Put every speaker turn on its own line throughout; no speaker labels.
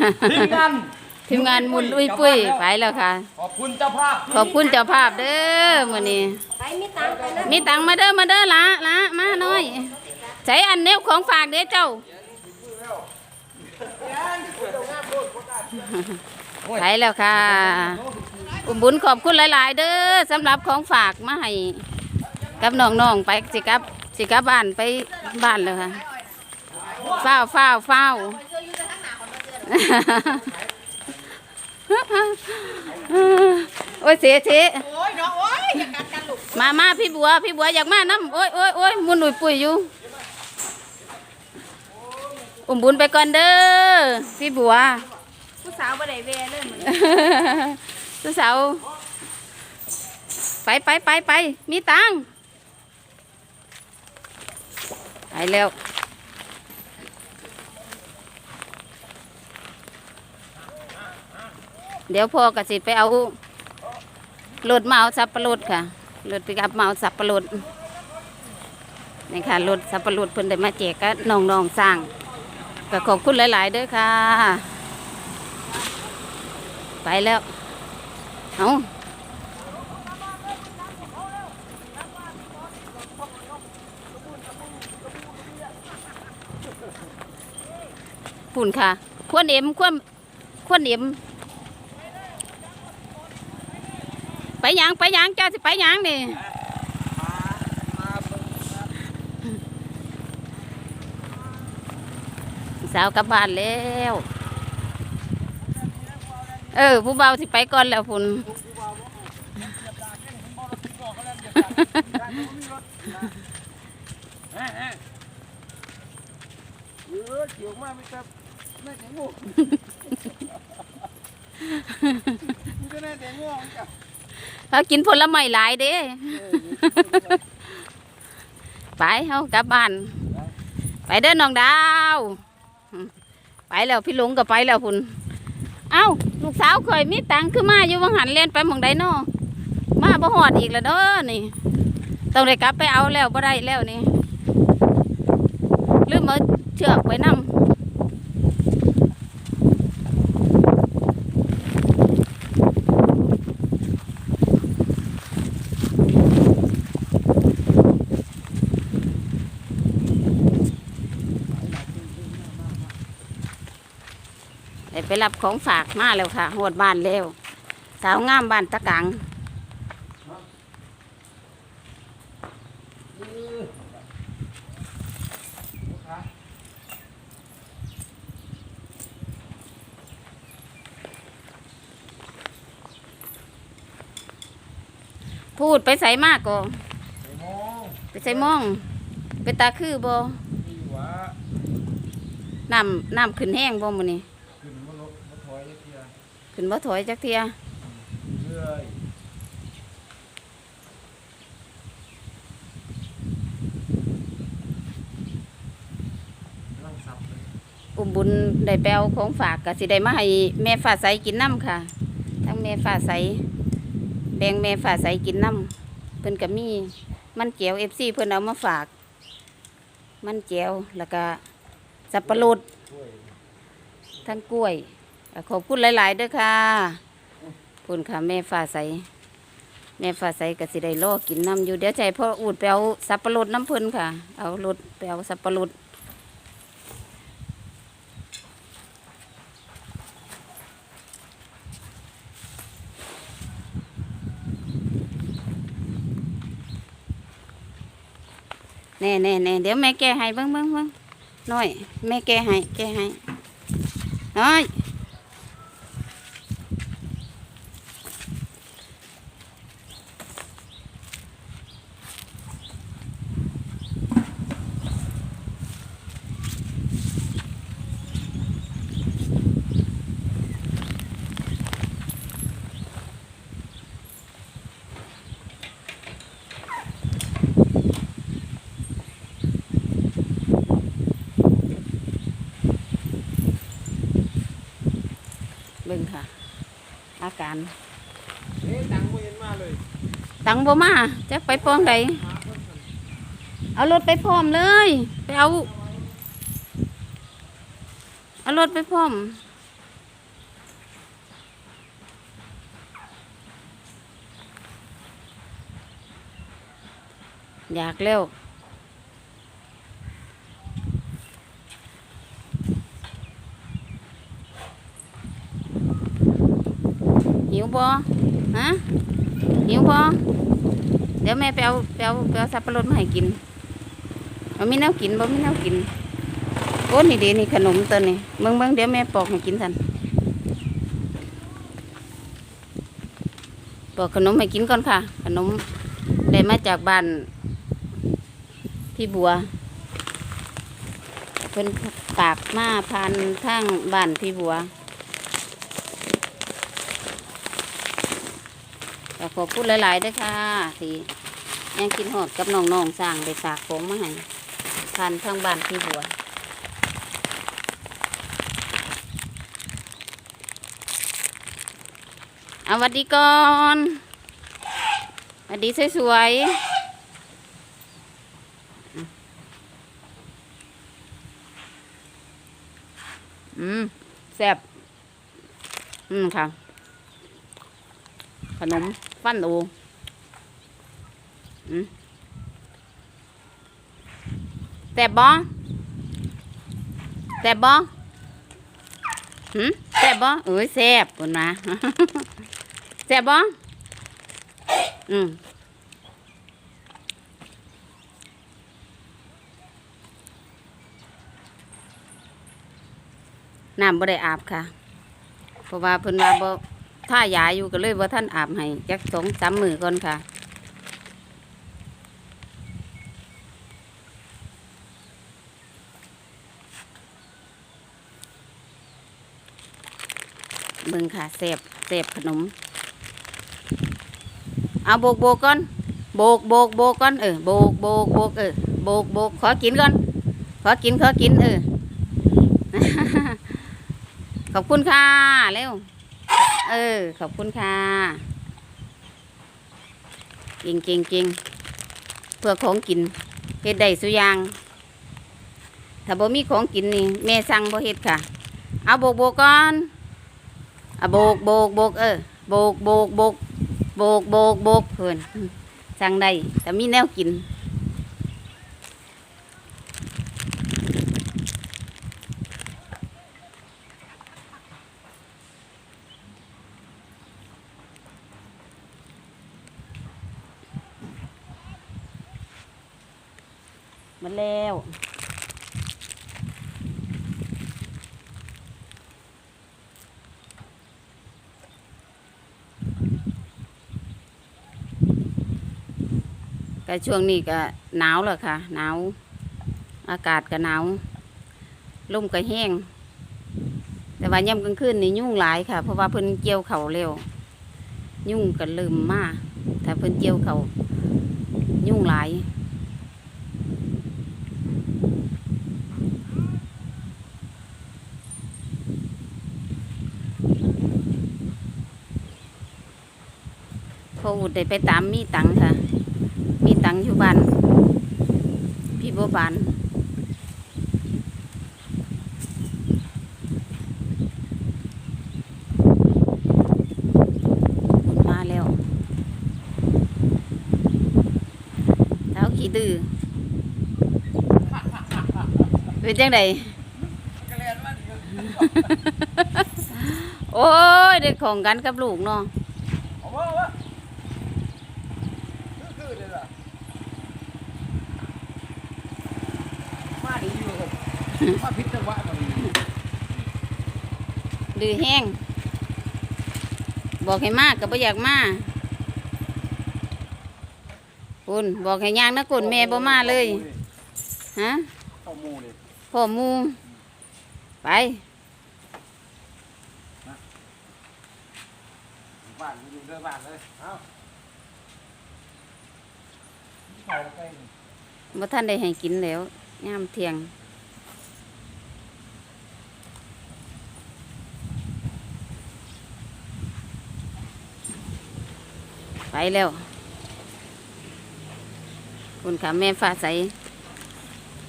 ทีมงาน
ทีมงานมุนอุ้ยปุ้ยไปแล้วค่ะ
ขอบคุณเจ้าภาพ
ขอบคุณเจ้าภาพเด้อมื้อนี้
ไปมีตังค์ไปนะ
มีตังค์มาเด้อมาเด้อละละมาหน่อยใช้อันเนี้ยของฝากเด้อเจ้าไปแล้วค่ะอุ้มบุญขอบคุณหลาย ๆ เด้อสำหรับของฝากมาให้กับน้องๆไปสิกลับสิกลับบ้านไปบ้านแล้วค่ะฟ้าวฟ้าวฟ้าว โอ้ยเสียเสีย
โอ้ยน้องโอ้ยอย่ากัดกันลูก
มามาพี่บัว พี่บัวอยากมาน้ำโอ้ยโอ้ยโอ้ยมุนหนุ่ยปุ๋ยอยู่อุ้มบุญไปก่อนเด้อพี่บัว
ผู้สาวบ่ได้เวเลยเหมือน
สาวไปไปไปไปมีตังไปแล้ว เดี๋ยวพ่อกสิไปเอารถมาเอาสับปะรดค่ะรถปิกับมาเอาสับปะรดนี่ค่ะรถสับปะรดเพิ่นได้มาแจกกับน้องๆสร้างก็ขอบคุณหลาย ๆเด้อค่ะ ไปแล้วเอาปุ่นค่ะ ควรเอ็มควรควรเอ็ม ไปยังไปยังเจ้าสิไปยังนี่สาวกลับบ้านแล้ว เออ ผู้เบาสิไปก่อนแล้วพุ่น
เออเกี่ยวมากไหมครับแม่แตงโมมันก็แน่แตงโมเหมื
เขากินผลไม้หลายเด้ไปเฮากลับบ้าน ไปเด้อน้องดาว ไปแล้วพี่หลงก็ไปแล้วพุ่นเอ้าลูกสาวเคยมีตังค์คือมาอยู่วังหันเล่นไปหมองใดนอมาบ่หอดอีกแล้วเด้อนี่ต้องได้กลับไปเอาแล้วบ่ได้แล้วนี่ลืมเอาเชือกไปนำ ได้ไปรับของฝากมาแล้วค่ะหวดบ้านแล้ว สาวงามบ้านตะกังพูดไปใส่มากก็
ไอ้โมง
ไปใส่หมอง ไปตาคือบ่
มีหัว
น้ำน้ำขึ้นแห้งบ่มื้อนี้
ขึ้นมาลบมาถอยเทีย
ขึ้นบ่ถอยจักเทีย
เรื่อยร่างสับเลย
อุ้มบุญได้แปลวของฝากก็สิได้มาให้แม่ฟ้าใสกินน้ำค่ะ ทั้งแม่ฟ้าใสแบ่งแม่ฟ้าใสกินน้ำเพิ่นก็มีมันเจียวเอฟซีเพิ่นเอามาฝาก มันเจียวแล้วก็สับปะรด
ช่วย
ทั้งกล้วยก็ ขอบคุณหลายๆเด้อค่ะคุณค่ะแม่ฟ้าใส แม่ฟ้าใสก็สิได้รอกินน้ำอยู่เดี๋ยวใจพ่ออูดไปเอาสับปะรดน้ำเพิ่นค่ะ เอารถไปเอาสับปะรดแน่แน่แน่เดี๋ยวแม่แก้ให้เบิ้งเบิ้งเบิ้งน้อย แม่แก้ให้แก้ให้น้อย การ
ตัง
บ่มาจะไปพร้องใดเอารถไปพร้อมเลย ไปเอา เอารถไปพร้อมอยากเร็ว หิวบ่ฮะหิวบ่เดี๋ยวแม่ไปเอาไปเอาไปเอาสับปะรดมาให้กินเอามีแนวกินบ่มีแนวกินโอ้นี่เดีนี่ขนมตัวนี้เบิ่งเบิ่งเดี๋ยวแม่ปอกให้กินทันปอกขนมให้กินก่อนค่ะ ขนมได้มาจากบ้านพี่บัวเพิ่นปากมาผ่านทางบ้านพี่บัว ก็ขอบคุณหลายๆด้วยค่ะที่ยังกินหอดกับน้องๆสร้างได้ฝากของมาให้ผ่านทางบ้านพี่บัวเอาวัดดีก่อนวัดดีสวยๆอืมแซ่บอืมค่ะ ขนม ฟันโอแซ่บบ่แซ่บบ่หืมแซ่บบ่เอ้ยแซ่บคนมาแซ่บบ่อืมน้ำบ่ได้อาบค่ะ เพราะว่าเพิ่นว่าบ่ ถ้ายาอยู่ก็เลยบ่าท่านอาบให้จักสองสามมือก่อนค่ะเบิ่งค่ะเสบเสบขนม เอาโบกโบกก่อน โบกโบกโบกก่อนเออโบกโบกโบกเออโบกโบกขอกินก่อน ขอกินขอกินเออขอบคุณค่ะ เร็ว เออ ขอบคุณค่ะจริงจริงจริงเพื่อของกินเฮ็ดได้สุยาง ถ้าบ่มีของกินนี่แม่สั่งบ่เฮ็ดค่ะ เอาโบกโบกก่อนอะโบกโบกโบกเออโบกโบกโบกโบกโบกโบกเพื่อนสั่งได้แต่มีแนวกิน มาแล้วก็ช่วงนี้ก็หนาวแล้วค่ะ หนาว อากาศก็หนาวลมก็แห้ง แต่ว่าย่ำกลางคืนนี่ยุ่งหลายค่ะ เพราะว่าเพิ่นเกี่ยวเขาเร็ว ยุ่งก็ลืมมาถ้าเพิ่นเกี่ยวเขายุ่งหลาย พออุดได้ไปตามมีตังค์ค่ะ มีตังค์อยู่บ้านพี่บัวบานมาแล้วเท้าขี้ดื้อเป็นจังได
ก็เรียนว่า
โอ้ยได้ของกันกับลูกเนาะ
เอาว่าว่าคือๆเลยล่ะมาดีอยู่ครับมาพิษจังหวะมาดี
ดื้อแห้งบอกให้มากก็บ่อยากมาคุณบอกให้ย่างนะคุณแม่บ่มาเลยฮะ
เข้าหมูนี่
พ่อหมูไป
บ้านอยู่เด้อบ้านเลยเอ้าเข้าไปนี่
บ่ท่านได้ให้กินแล้วย่ามเทียงไปแล้ว คุณค่ะแม่ฟ้าใส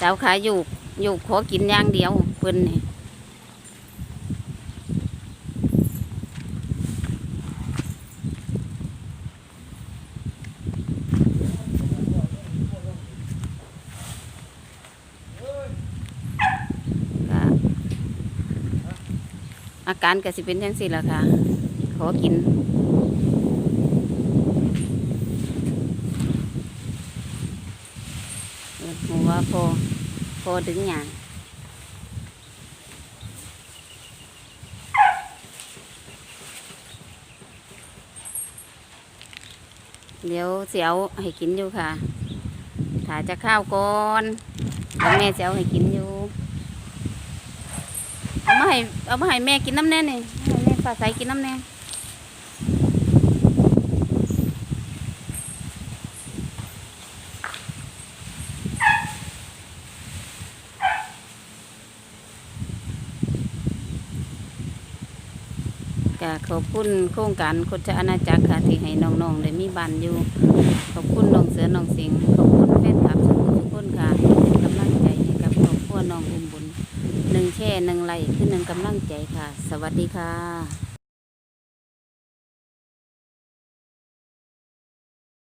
สาวขายอยู่อยู่ขอกินอย่างเดียวเพิ่นนี่ อา การก็สิเป็นจังสี่ละค่ะ ขอกิน หัวพอพอดึงหยางเดี๋ยวเสียวให้กินอยู่ค่ะถ้าจะข้าวก่อนแล้วแม่เสียวให้กินอยู่ เอามาให้เอามาให้แม่กินน้ำแน่นี่ให้แม่ฟ้าใสกินน้ำแน่ก็ขอบคุณโครงการโคชอาณาจักรค่ะที่ให้น้องๆได้มีบ้านอยู่ ขอบคุณน้องเสือน้องสิงขอบคุณแฟนคลับสุขุมทุกคนค่ะกำลังใจให้กับครอบครัวน้องอุ้มบุญ หนึ่งแช่หนึ่งไหลคือหนึ่งกำลังใจค่ะ สวัสดีค่ะ